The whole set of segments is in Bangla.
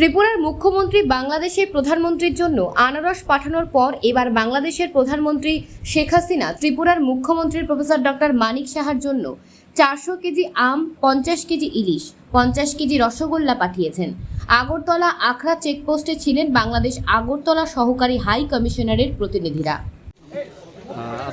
ত্রিপুরার মুখ্যমন্ত্রী বাংলাদেশের প্রধানমন্ত্রীর জন্য আনারস পাঠানোর পর এবার বাংলাদেশের প্রধানমন্ত্রী শেখ হাসিনা ত্রিপুরার মুখ্যমন্ত্রী প্রফেসর ডক্টর মানিক সাহার জন্য চারশো কেজি আম, পঞ্চাশ কেজি ইলিশ, পঞ্চাশ কেজি রসগোল্লা পাঠিয়েছেন। আগরতলা আখড়া চেকপোস্টে ছিলেন বাংলাদেশ আগরতলা সহকারী হাই কমিশনারের প্রতিনিধিরা।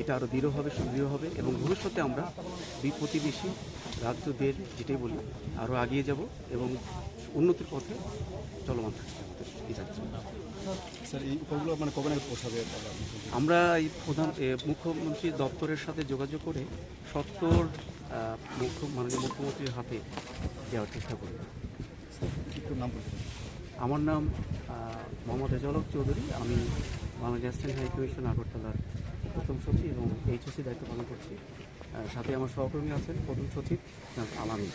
এটা আরও দৃঢ় হবে সুদৃঢ় হবে এবং ভবিষ্যতে আমরা দুই প্রতিবেশী রাজ্যদের যেটাই বলি আরও এগিয়ে যাব এবং উন্নতির পথে চলমান থাকবে এই যাত্রা। মানে আমরা এই প্রধান মুখ্যমন্ত্রী দপ্তরের সাথে যোগাযোগ করে সত্তর মুখ্য মাননীয় মুখ্যমন্ত্রীর হাতে দেওয়ার চেষ্টা করি। একটু নাম বলতে পারেন? আমার নাম মোহাম্মদ রেজালক চৌধুরী। আমি বাংলাদেশ অ্যাসিস্ট্যান্ট হাই কমিশন আগরতলার প্রথম সচিব এবং এইচএসি দায়িত্ব পালন করছি সাথে আমার সহকর্মী আছেন প্রথম সচিব আলামী।